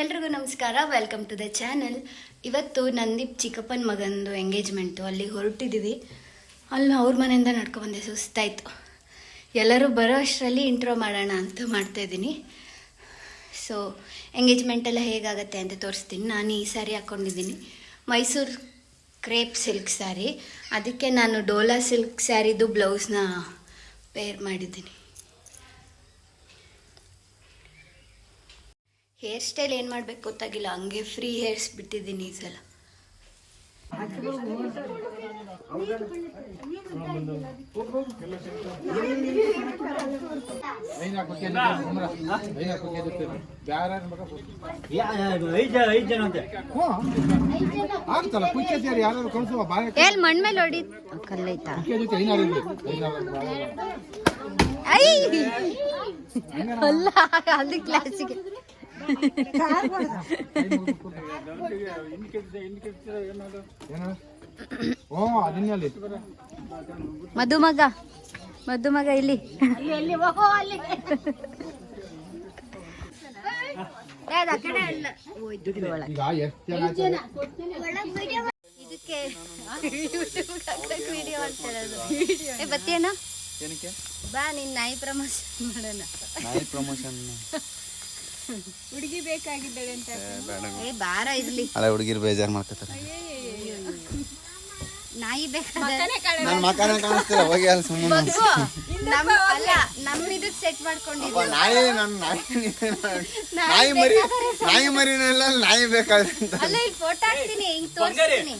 ಎಲ್ರಿಗೂ ನಮಸ್ಕಾರ welcome to the channel ಇವತ್ತು ನಂದೀಪ್ ಚಿಕ್ಕಪ್ಪನ ಮಗಂದು ಎಂಗೇಜ್ಮೆಂಟು ಅಲ್ಲಿಗೆ ಹೊರಟಿದ್ದೀವಿ ಅಲ್ಲಿ ಅವ್ರ ಮನೆಯಿಂದ ನಡ್ಕೊಬಂದೆ ಸುಸ್ತಾಯಿತು ಎಲ್ಲರೂ ಬರೋ ಅಷ್ಟರಲ್ಲಿ ಇಂಟ್ರೋ ಮಾಡೋಣ ಅಂತ ಮಾಡ್ತಾಯಿದ್ದೀನಿ ಸೊ ಎಂಗೇಜ್ಮೆಂಟ್ ಎಲ್ಲ ಹೇಗಾಗತ್ತೆ ಅಂತ ತೋರಿಸ್ತೀನಿ. ನಾನು ಈ ಸ್ಯಾರಿ ಹಾಕ್ಕೊಂಡಿದ್ದೀನಿ ಮೈಸೂರು ಕ್ರೇಪ್ ಸಿಲ್ಕ್ ಸ್ಯಾರಿ ಅದಕ್ಕೆ ನಾನು ಡೋಲಾ ಸಿಲ್ಕ್ ಸ್ಯಾರಿದು ಬ್ಲೌಸ್ನ ಪೇರ್ ಮಾಡಿದ್ದೀನಿ. ಹೇರ್ ಸ್ಟೈಲ್ ಏನು ಮಾಡಬೇಕು ಗೊತ್ತಾಗಿಲ್ಲ ಹಂಗೆ ಫ್ರೀ ಹೇರ್ಸ್ ಬಿಟ್ಟಿದ್ದೀನಿ ಈ ಸಲ. ಎಲ್ಲಿ ಮಣ್ ಮೇಲೆ ಹೊಡಿ. ಕಲ್ಲೈತಾ ಅಲ್ಲ ಅಲ್ಲಿ ಕ್ಲಾಸಿಗೆ ಮಧುಮಗ ಮಧುಮಗ ಇಲ್ಲಿ. ಇದಕ್ಕೆ ವಿಡಿಯೋ ಅಂತ ಬತ್ತೇನ ಏನಕ್ಕೆ? ಬಾ ನಿನ್ ನಾಯಿ ಪ್ರಮೋಷನ್ ಮಾಡೋಣ. ನಾಯಿ ಪ್ರಮೋಷನ್. ಹುಡುಗಿ ಬೇಕಾಗಿದ್ದಾಳೆ ಅಂತ ಏ ಬಾರ ಇರ್ಲಿ. ಅಲ್ಲ ಹುಡುಗಿರ್ ಬೇಜಾರು ಮಾಡ್ಕೊತಾರೆ ನಾಯಿ ಬೇಕಾದ್ರೆ ನನ್ನ ಮಕ್ಕನ ಕಾಣಿಸ್ತಿಲ್ಲ ಹೋಗಿ ಅಲ್ಲಿ ಸುಮ್ಮನೆ ನಮ್ ಅಲ್ಲ ನಮ್ ಇದಕ್ ಸೆಟ್ ಮಾಡ್ಕೊಂಡಿದ್ವಿ ನಾಯಿ ನನ್ನ ನಾಯಿ ನಾಯಿ ಮರಿ ನಾಯಿ ಮರಿನೆಲ್ಲ ನಾಯಿ ಬೇಕಾದ್ರೆ ಅಲ್ಲ ಇಲ್ಲಿ ಫೋಟೋ ಹಾಕ್ತೀನಿ ಹಿಂಗ್ ತೋರಿಸ್ತೀನಿ.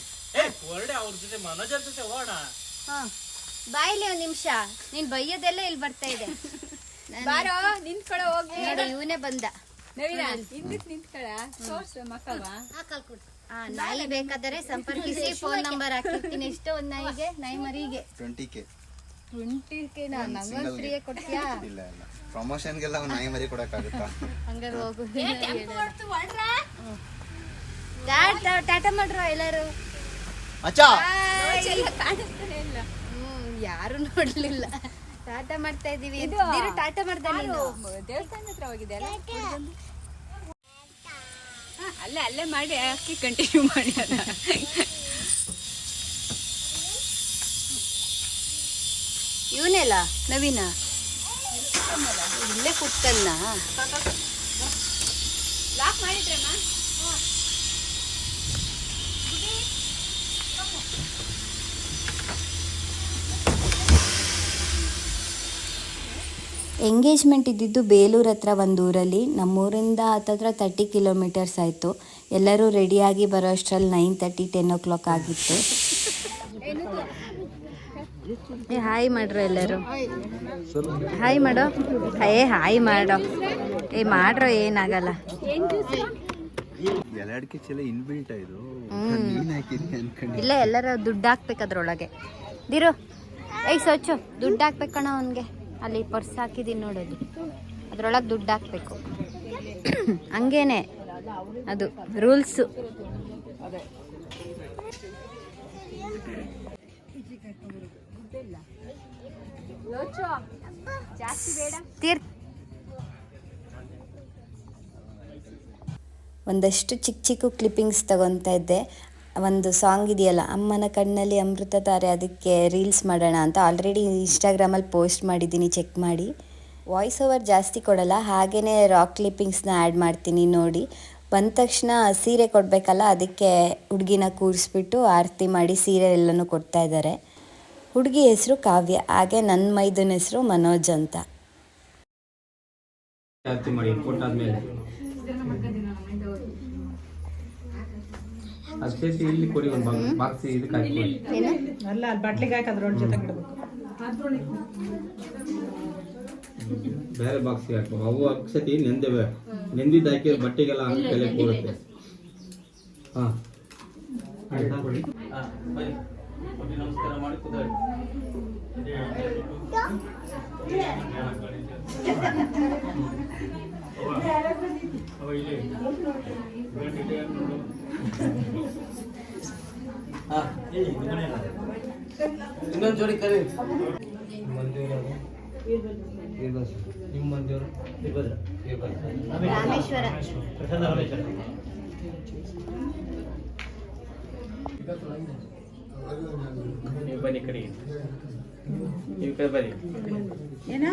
ಹಾ. ಬಾಯಿಲಿ ಒಂದ್ ನಿಮಿಷ. ನೀನ್ ಬೈಯೋದೆಲ್ಲ ಇಲ್ಲಿ ಬರ್ತಾ ಇದೆ. ಬಾರೋ ನಿಂತ್ಕೊಳ ಹೋಗಿ. ನೋಡಿ ಇವನೇ ಬಂದ. ಆ, ನಾಯಿ ಬೇಕಾದರೆ ಸಂಪರ್ಕಿಸಿ ಫೋನ್ ನಂಬರ್ ಹಾಕಿರ್ತೀನಿ. ಎಷ್ಟು ಒಂದ್ ನಾಯಿಗೆ ನಾಯಿ ಮರಿಗೆ. ಟ್ವೆಂಟಿ ಕೆ ಟ್ವೆಂಟಿ ನಂಗೊಂದ್ ಕೊಡ್ತೀಯಾ? ಇಲ್ಲ ಇಲ್ಲ. ಪ್ರಮೋಷನ್ಗೆಲ್ಲ ಒಂದು ನಾಯಿ ಮರಿ ಕೊಡಕ್ಕಾಗುತ್ತಾ? ಹಂಗಾರೆ ಹೋಗು. ಟಾಟಾ ಟಾಟಾ ಮಾಡ್ರು ಎಲ್ಲರೂ. ಅಚ್ಚಾ! ಹ್ಮ್ ಯಾರು ನೋಡ್ಲಿಲ್ಲ. ಟಾಟಾ ಮಾಡ್ತಾ ಇದೀವಿ. ನೀರು ಟಾಟಾ ಮಾಡ್ತಾ ದೇವಸ್ಥಾನ ಹತ್ರ ಹೋಗಿದೆ ಅಲ್ಲೇ? ಅಲ್ಲೇ ಮಾಡಿ ಅಕ್ಕಿ ಕಂಟಿನ್ಯೂ ಮಾಡಿ ಅಲ್ಲ. ಇವನೇಲ ನವೀನ? ಇಲ್ಲೇ ಕೂತನ್ನ ಎಂಗೇಜ್ಮೆಂಟ್ ಇದ್ದಿದ್ದು ಬೇಲೂರು ಹತ್ರ ಒಂದು ಊರಲ್ಲಿ. ನಮ್ಮೂರಿಂದ ಹತ್ತತ್ರ ತರ್ಟಿ ಕಿಲೋಮೀಟರ್ಸ್ ಆಯಿತು. ಎಲ್ಲರೂ ರೆಡಿಯಾಗಿ ಬರೋ ಅಷ್ಟರಲ್ಲಿ nine thirty ten o'clock ಆಗಿತ್ತು. ಏ ಹಾಯ್ ಮಾಡ್ರು ಎಲ್ಲರು. ಹಾಯ್ ಮಾಡೋ. ಏ ಹಾಯ್ ಮಾಡೋ. ಏ ಮಾಡ್ರೋ ಏನಾಗಲ್ಲ. ಇಲ್ಲ ಎಲ್ಲರ ದುಡ್ಡು ಹಾಕ್ಬೇಕು ಅದ್ರೊಳಗೆ ದಿರು. ಏಯ್ ಸ್ವಚ್ಛ ದುಡ್ಡು ಹಾಕ್ಬೇಕಣ್ಣ ಅವನಿಗೆ. ಅಲ್ಲಿ ಪರ್ಸ್ ಹಾಕಿದ್ದೀನಿ ನೋಡೋದು. ಅದರೊಳಗೆ ದುಡ್ಡು ಹಾಕ್ಬೇಕು. ಹಂಗೇನೆ ಅದು ರೂಲ್ಸು. ತೀರ್ಥ. ಒಂದಷ್ಟು ಚಿಕ್ಕ ಚಿಕ್ಕ ಕ್ಲಿಪ್ಪಿಂಗ್ಸ್ ತಗೊತಾ ಇದ್ದೆ. ಒಂದು ಸಾಂಗ್ ಇದೆಯಲ್ಲ, ಅಮ್ಮನ ಕಣ್ಣಲ್ಲಿ ಅಮೃತ ತಾರೆ, ಅದಕ್ಕೆ ರೀಲ್ಸ್ ಮಾಡೋಣ ಅಂತ ಆಲ್ರೆಡಿ ಇನ್ಸ್ಟಾಗ್ರಾಮಲ್ಲಿ ಪೋಸ್ಟ್ ಮಾಡಿದ್ದೀನಿ ಚೆಕ್ ಮಾಡಿ. ವಾಯ್ಸ್ ಓವರ್ ಜಾಸ್ತಿ ಕೊಡಲ್ಲ ಹಾಗೆಯೇ ರಾಕ್ ಕ್ಲಿಪ್ಪಿಂಗ್ಸ್ನ ಆ್ಯಡ್ ಮಾಡ್ತೀನಿ ನೋಡಿ. ಬಂದ ತಕ್ಷಣ ಸೀರೆ ಕೊಡಬೇಕಲ್ಲ, ಅದಕ್ಕೆ ಹುಡುಗಿನ ಕೂರಿಸ್ಬಿಟ್ಟು ಆರತಿ ಮಾಡಿ ಸೀರೆ ಎಲ್ಲನೂ ಕೊಡ್ತಾ ಇದ್ದಾರೆ. ಹುಡುಗಿ ಹೆಸರು ಕಾವ್ಯ, ಹಾಗೆ ನನ್ನ ಮೈದನ ಹೆಸರು ಮನೋಜ್ ಅಂತ ಜಾಸ್ತಿ ಮಾಡಿ ಕೊಟ್ಟಾದ್ಮೇಲೆ ಅದು ಸೇರಿಸಿ ಇಲ್ಲಿ ಕೊಡಿ ಒಂದು ಬಾಕ್ಸ್. ಇದಕ್ಕೆ ಹಾಕಿ ಅಲ್ಲ ಅಲ್ಲಿ ಬಾಟ್ಲಿಗೆ ಹಾಕಿ ಅದ್ರೊಳಗೆ ಜೊತೆ ಇಡಬೇಕು. ಬೇರೆ ಬಾಕ್ಸಿಗೆ ಹಾಕು ಅವು ಅಕ್ಷತಿ ನೆಂದೇವೆ. ನೆಂದಿದ್ದು ಹಾಕಿ ಬಟ್ಟೆಗೆಲ್ಲ ಕಲೆ ಕೂರುತ್ತೆ ಹಾಂ. ನಮಸ್ಕಾರ ಮಾಡಿ ನಮಸ್ಕಾರ ಇಲ್ಲಿ. ಹಾ, ಇನ್ನೊಂದು ಜೋಡಿ ಕರಿ. ಮಂಜು ನಿಮ್ಮ ಮಂದಿಯವರು ವೀರಭದ್ರ ರಾಮೇಶ್ವರ. ಪ್ರಸನ್ನ ರಾಮೇಶ್ವರ. ನೀವು ಬನ್ನಿ ಕಡೆ. ಕಡೆಗೆ ನೀವು ಕಡೆ ಬನ್ನಿ. ಏನ?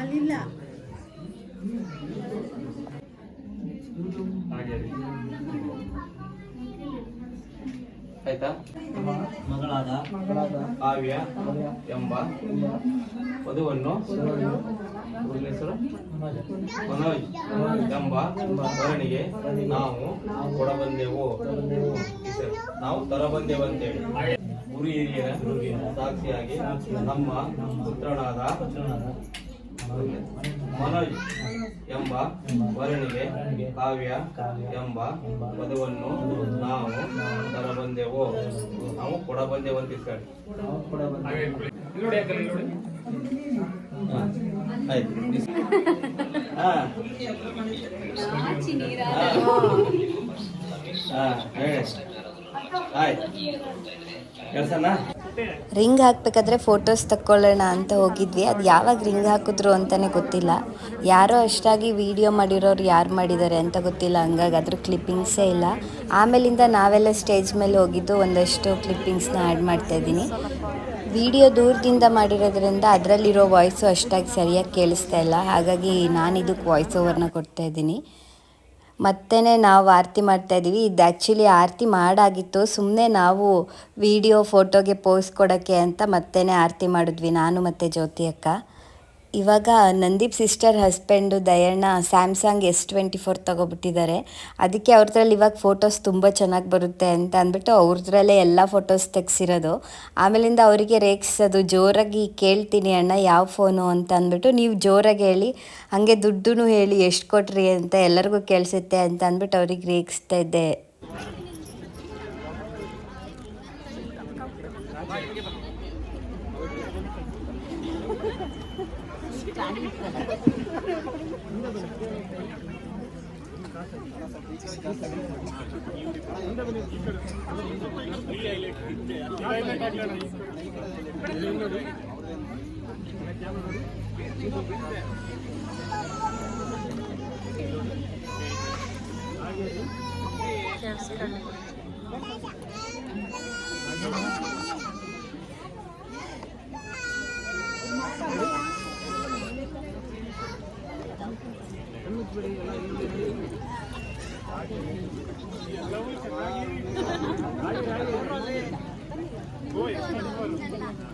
ಅಲ್ಲಿಲ್ಲ. ಹಾಗೆ. ಆಯ್ತಾ? ಮಗಳಾದ ಕಾವ್ಯ ಎಂಬ ವಧುವನ್ನು ಮನೋಜ್. ಎಂಬ ವರನಿಗೆ ನಾವು ಕೊಡಬಂದೆವು. ಬಂದೆವು ನಾವು ತರಬಂದೆವು ಅಂತೇಳಿ. ಗುರು ಹಿರಿಯರ ಸಾಕ್ಷಿಯಾಗಿ ನಮ್ಮ ಪುತ್ರನಾದ ಮನೋಜ್ ಎಂಬ ವರನಿಗೆ ಕಾವ್ಯ ಎಂಬ ಪದವನ್ನು ನಾವು ತರಬಂದೆವು. ನಾವು ಕೊಡಬಂದೆವು ಅಂತ ಇದ್ದಾರೆ. ಆಯ್ತು. ಕೆಲ್ಸನಾ? ರಿಂಗ್ ಹಾಕ್ಬೇಕಾದ್ರೆ ಫೋಟೋಸ್ ತಕ್ಕೊಳ್ಳೋಣ ಅಂತ ಹೋಗಿದ್ವಿ. ಅದು ಯಾವಾಗ ರಿಂಗ್ ಹಾಕಿದ್ರು ಅಂತಲೇ ಗೊತ್ತಿಲ್ಲ. ಯಾರೋ ಅಷ್ಟಾಗಿ ವಿಡಿಯೋ ಮಾಡಿರೋರು ಯಾರು ಮಾಡಿದ್ದಾರೆ ಅಂತ ಗೊತ್ತಿಲ್ಲ. ಹಂಗಾಗಿ ಅದ್ರ ಕ್ಲಿಪ್ಪಿಂಗ್ಸೇ ಇಲ್ಲ. ಆಮೇಲಿಂದ ನಾವೆಲ್ಲ ಸ್ಟೇಜ್ ಮೇಲೆ ಹೋಗಿದ್ದು ಒಂದಷ್ಟು ಕ್ಲಿಪ್ಪಿಂಗ್ಸ್ನ ಆ್ಯಡ್ ಮಾಡ್ತಾ ಇದ್ದೀನಿ. ವಿಡಿಯೋ ದೂರದಿಂದ ಮಾಡಿರೋದ್ರಿಂದ ಅದರಲ್ಲಿರೋ ವಾಯ್ಸು ಅಷ್ಟಾಗಿ ಸರಿಯಾಗಿ ಕೇಳಿಸ್ತಾ ಇಲ್ಲ. ಹಾಗಾಗಿ ನಾನು ಇದಕ್ಕೆ ವಾಯ್ಸ್ ಓವರ್ನ ಕೊಡ್ತಾ ಇದ್ದೀನಿ. ಮತ್ತೆ ನಾವು ಆರತಿ ಮಾಡ್ತಾ ಇದ್ದೀವಿ. ಇದು ಆ್ಯಕ್ಚುಲಿ ಆರತಿ ಮಾಡಾಗಿತ್ತು. ಸುಮ್ಮನೆ ನಾವು ವಿಡಿಯೋ ಫೋಟೋಗೆ ಪೋಸ್ ಕೊಡೋಕ್ಕೆ ಅಂತ ಮತ್ತೇ ಆರತಿ ಮಾಡಿದ್ವಿ. ನಾನು ಮತ್ತು ಜ್ಯೋತಿ ಅಕ್ಕ. ಇವಾಗ Nandeep sister husband Dayanna Samsung S twenty four ತೊಗೊಬಿಟ್ಟಿದ್ದಾರೆ. ಅದಕ್ಕೆ ಅವ್ರದ್ರಲ್ಲಿ ಇವಾಗ ಫೋಟೋಸ್ ತುಂಬ ಚೆನ್ನಾಗಿ ಬರುತ್ತೆ ಅಂತ ಅಂದ್ಬಿಟ್ಟು ಅವ್ರದ್ರಲ್ಲೇ ಎಲ್ಲ ಫೋಟೋಸ್ ತೆಗ್ಸಿರೋದು. ಆಮೇಲಿಂದ ಅವರಿಗೆ ರೇಖಿಸೋದು ಜೋರಾಗಿ ಕೇಳ್ತೀನಿ ಅಣ್ಣ ಯಾವ ಫೋನು ಅಂತ ಅಂದ್ಬಿಟ್ಟು ನೀವು ಜೋರಾಗಿ ಹೇಳಿ, ಹಾಗೆ ದುಡ್ಡು ಹೇಳಿ ಎಷ್ಟು ಕೊಟ್ರಿ ಅಂತ ಎಲ್ಲರಿಗೂ ಕೇಳಿಸುತ್ತೆ ಅಂತ ಅಂದ್ಬಿಟ್ಟು ಅವ್ರಿಗೆ ರೇಖಿಸ್ತಾ ಇದ್ದೆ. Yes, correct. 真的。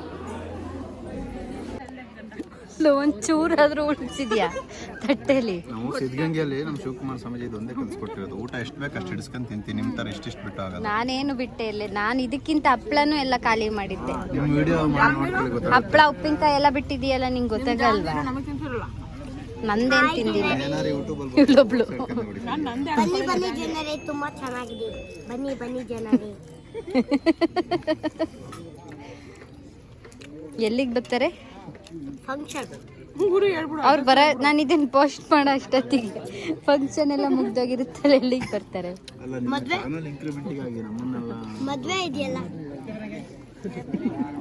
ಒಂಚೂರಾದ್ರೂ ಉಳಿಸಿದ್ಯಾ ತಟ್ಟೆಲಿ? ನಾವು ಸಿದ್ಧಗಂಗೆಯಲ್ಲಿ ನಮ್ಮ ಶಿವಕುಮಾರ್ ಸ್ವಾಮೀಜಿ ಒಂದೇ ಕಲಿಸ್ಕೊಟ್ಟಿರೋದು ಊಟ ಎಷ್ಟು ಬೇಕು ಅಷ್ಟು ಹಿಡಿಸ್ಕೊಂಡು ತಿಂತೀನಿ. ನಿಮ್ಮ ಥರ ಇಷ್ಟಿಷ್ಟು ಬಿಟ್ಟು ಆಗಲ್ಲ. ನಾನೇನು ಬಿಟ್ಟೆ ಇಲ್ಲ ನಾನು ಇದಕ್ಕಿಂತ ಹಪ್ಳನೂ ಎಲ್ಲ ಖಾಲಿ ಮಾಡಿದ್ದೆ. ನಿಮ್ಮ ವಿಡಿಯೋ ಮಾಡಿ ನೋಡ್ಕೊಳ್ಳಿ ಗೊತ್ತಾಗುತ್ತೆ. ಹಪ್ಳ ಉಪ್ಪಿನಕಾಯಿ ಎಲ್ಲ ಬಿಟ್ಟಿದೆಯಲ್ಲ ನಿಂಗೆ ಗೊತ್ತಾಗಲ್ವಾ? ನಂದೇನ್ ತಿಂದಿಲ್ಲ. ಏನಾರು ಯೂಟ್ಯೂಬಲ್ಲಿ ಇಲ್ಲೊಬ್ಳು ಬನ್ನಿ ಬನ್ನಿ ಜನರೇ ತುಂಬಾ ಚೆನ್ನಾಗಿದೆ. ಬನ್ನಿ ಬನ್ನಿ ಜನರೇ. ಎಲ್ಲಿಗೆ ಬರ್ತಾರೆ? ಫಂಕ್ಷನ್ ಅವ್ರು ಬರ ನಾನು ಇದನ್ನ ಪೋಸ್ಟ್ ಮಾಡೋ ಅಷ್ಟೊತ್ತಿಗೆ. ಫಂಕ್ಷನ್ ಎಲ್ಲ ಮುಗ್ದೋಗಿರುತ್ತಲ್ಲ ಎಲ್ಲಿಗೆ ಬರ್ತಾರೆ? ಮದ್ವೆ? ಇದೆಯಲ್ಲ?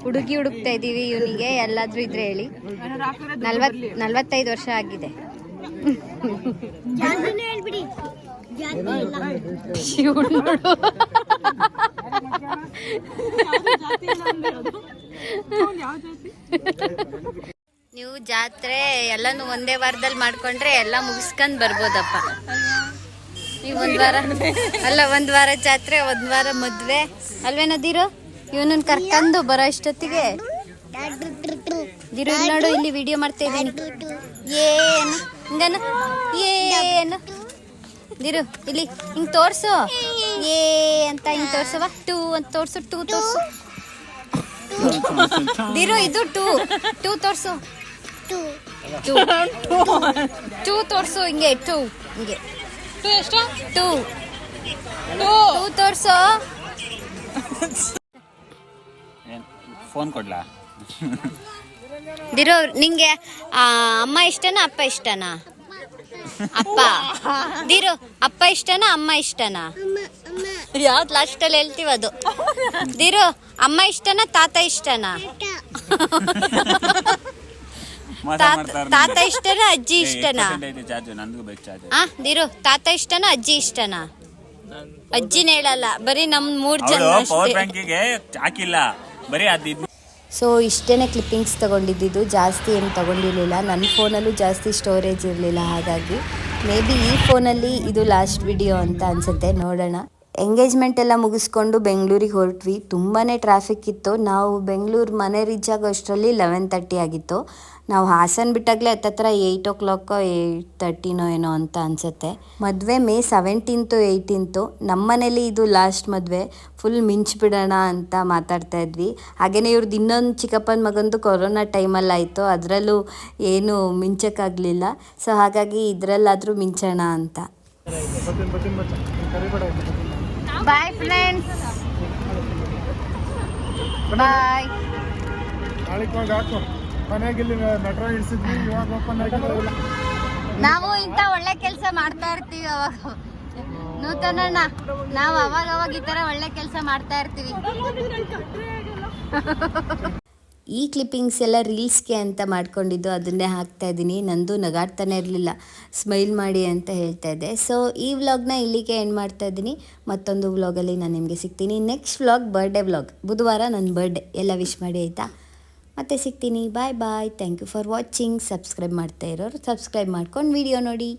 ಹುಡುಗಿ ಹುಡುಕ್ತಾ ಇದೀವಿ ಇವನಿಗೆ ಎಲ್ಲಾದ್ರೂ ಇದ್ರೆ ಹೇಳಿ. ನಲ್ವತ್ ನಲ್ವತ್ತೈದು ವರ್ಷ ಆಗಿದೆ. ಜಾತಿನೂ ನೋಡು ಜಾತ್ರೆ ಎಲ್ಲಾನು ಒಂದೇ ವಾರದಲ್ಲಿ ಮಾಡ್ಕೊಂಡ್ರೆ ಎಲ್ಲ ಮುಗಿಸ್ಕೊಂಡ್ ಬರ್ಬೋದಪ್ಪ. ನೀವು ಒಂದ್ ವಾರ. ಅಲ್ಲ, ಒಂದ್ ವಾರ ಜಾತ್ರೆ, ಒಂದ್ ವಾರ ಮದ್ವೆ. ಅಲ್ವೇನದಿರು ಇವನನ್ನ ಕರ್ಕೊಂಡು ಬರೋ ಇಲ್ಲಿ ನೋಡು ಇಲ್ಲಿ ವಿಡಿಯೋ ಮಾಡ್ತಾ ಇದ್ದೀನಿ. ಏನು? ಹಿಂಗನ? ಏನು? ದಿರು ಇಲ್ಲಿ ಹಿಂಗ್ ತೋರ್ಸು. ಏ ಅಂತ ಹಿಂಗ್ ತೋರ್ಸವ ಟೂ ಅಂತ ತೋರ್ಸು, ಟೂ ತೋರ್ಸು. ದಿರು ಇದು ಟೂ. ಟೂ ತೋರ್ಸು. ಟೂ. ಟೂ. ತೋರ್ಸು ಹಿಂಗೆ ಟೂ. ಹಿಂಗೆ. ಟೂ ಟೂ. ತೋರ್ಸು. ಫೋನ್ ಕೊಡ್ಲಾ? ದಿರೋ ನಿಂಗೆ ಆ, ಅಮ್ಮ ಇಷ್ಟನಾ ಅಪ್ಪ ಇಷ್ಟನಾ? ಅಪ್ಪ. ದಿರು ಅಪ್ಪ ಇಷ್ಟನಾ ಅಮ್ಮ ಇಷ್ಟನಾ? ಯಾವ್ದು ಲಾಸ್ಟಲ್ಲಿ ಹೇಳ್ತೀವ ಅದು? ದಿರು ಅಮ್ಮ ಇಷ್ಟನಾ ತಾತ ಇಷ್ಟನಾ? ತಾತ ಇಷ್ಟನ ಇಷ್ಟನಾ ಅಜ್ಜಿ ಇಷ್ಟನಾ? ಆ ದಿರು ತಾತ ಇಷ್ಟನಾ ಅಜ್ಜಿ ಇಷ್ಟನಾ? ಅಜ್ಜಿನ ಹೇಳಲ್ಲ ಬರೀ ನಮ್ ಮೂರ್ ಜನ ಪವರ್ ಅಷ್ಟೇ. ಬ್ಯಾಂಕಿಗೆ ಹಾಕಿಲ್ಲ. ಬರೀ ಸೊ ಇಷ್ಟೇ ಕ್ಲಿಪ್ಪಿಂಗ್ಸ್ ತೊಗೊಂಡಿದ್ದು ಜಾಸ್ತಿ ಏನು ತೊಗೊಂಡಿರಲಿಲ್ಲ. ನನ್ನ ಫೋನಲ್ಲೂ ಜಾಸ್ತಿ ಸ್ಟೋರೇಜ್ ಇರಲಿಲ್ಲ ಹಾಗಾಗಿ. ಮೇ ಬಿ ಈ ಫೋನಲ್ಲಿ ಇದು ಲಾಸ್ಟ್ ವಿಡಿಯೋ ಅಂತ ಅನ್ಸುತ್ತೆ ನೋಡೋಣ. ಎಂಗೇಜ್ಮೆಂಟ್ ಎಲ್ಲ ಮುಗಿಸ್ಕೊಂಡು ಬೆಂಗಳೂರಿಗೆ ಹೊರಟ್ವಿ. ತುಂಬಾ ಟ್ರಾಫಿಕ್ ಇತ್ತು. ನಾವು ಬೆಂಗಳೂರು ಮನೆ ರೀಚ್ ಆಗೋ ಅಷ್ಟರಲ್ಲಿ ಲೆವೆನ್ ತರ್ಟಿ ಆಗಿತ್ತು. ನಾವು ಹಾಸನ್ ಬಿಟ್ಟಾಗಲೇ ಹತ್ತತ್ರ ಏಯ್ಟ್ ಓ ಕ್ಲಾಕೋ ಏಯ್ಟ್ ತರ್ಟಿನೋ ಏನೋ ಅಂತ ಅನಿಸುತ್ತೆ. ಮದುವೆ ಮೇ ಸೆವೆಂಟೀನ್ತು ಏಯ್ಟೀನ್ತು ನಮ್ಮ ಮನೇಲಿ ಇದು ಲಾಸ್ಟ್ ಮದುವೆ. ಫುಲ್ ಮಿಂಚ್ಬಿಡೋಣ ಅಂತ ಮಾತಾಡ್ತಾ ಇದ್ವಿ. ಹಾಗೆಯೇ ಇವ್ರದ್ದು ಇನ್ನೊಂದು ಚಿಕ್ಕಪ್ಪನ ಮಗಂದು ಕೊರೋನಾ ಟೈಮಲ್ಲಿ ಆಯಿತು. ಅದರಲ್ಲೂ ಏನು ಮಿಂಚಕ್ಕಾಗಲಿಲ್ಲ. ಸೊ ಹಾಗಾಗಿ ಇದರಲ್ಲಾದರೂ ಮಿಂಚೋಣ ಅಂತ. ಬಾಯ್ ಫ್ರೆಂಡ್ಸ್ ಬಾಯ್ ನಾವು ಇಂಥ ಒಳ್ಳೆ ಕೆಲಸ ಮಾಡ್ತಾ ಇರ್ತೀವಿ ಅವಾಗ. ನೂತನಣ್ಣ ನಾವು ಅವಾಗ ಅವಾಗ ಈ ತರ ಒಳ್ಳೆ ಕೆಲಸ ಮಾಡ್ತಾ ಇರ್ತೀವಿ. ಈ ಕ್ಲಿಪ್ಪಿಂಗ್ಸ್ ಎಲ್ಲ ರೀಲ್ಸ್ಗೆ ಅಂತ ಮಾಡ್ಕೊಂಡಿದ್ದು ಅದನ್ನೇ ಹಾಕ್ತಾ ಇದ್ದೀನಿ. ನಂದು ನಗಾಡ್ತಾನೆ ಇರಲಿಲ್ಲ. ಸ್ಮೈಲ್ ಮಾಡಿ ಅಂತ ಹೇಳ್ತಾ ಇದ್ದೆ. ಸೊ ಈ ವ್ಲಾಗ್ನ ಇಲ್ಲಿಗೆ ಎಂಡ್ ಮಾಡ್ತಾ ಇದ್ದೀನಿ. ಮತ್ತೊಂದು ವ್ಲಾಗಲ್ಲಿ ನಾನು ನಿಮಗೆ ಸಿಗ್ತೀನಿ. ನೆಕ್ಸ್ಟ್ ವ್ಲಾಗ್ ಬರ್ಡೇ ವ್ಲಾಗ್ ಬುಧವಾರ ನನ್ನ ಬರ್ಡೇ ಎಲ್ಲ ವಿಶ್ ಮಾಡಿ ಆಯಿತಾ? ಮತ್ತೆ ಸಿಗ್ತೀನಿ. Bye bye thank you for watching subscribe ಮಾಡ್ತಾ ಇರೋರು ಸಬ್ಸ್ಕ್ರೈಬ್ ಮಾಡ್ಕೊಂಡು ವಿಡಿಯೋ ನೋಡಿ.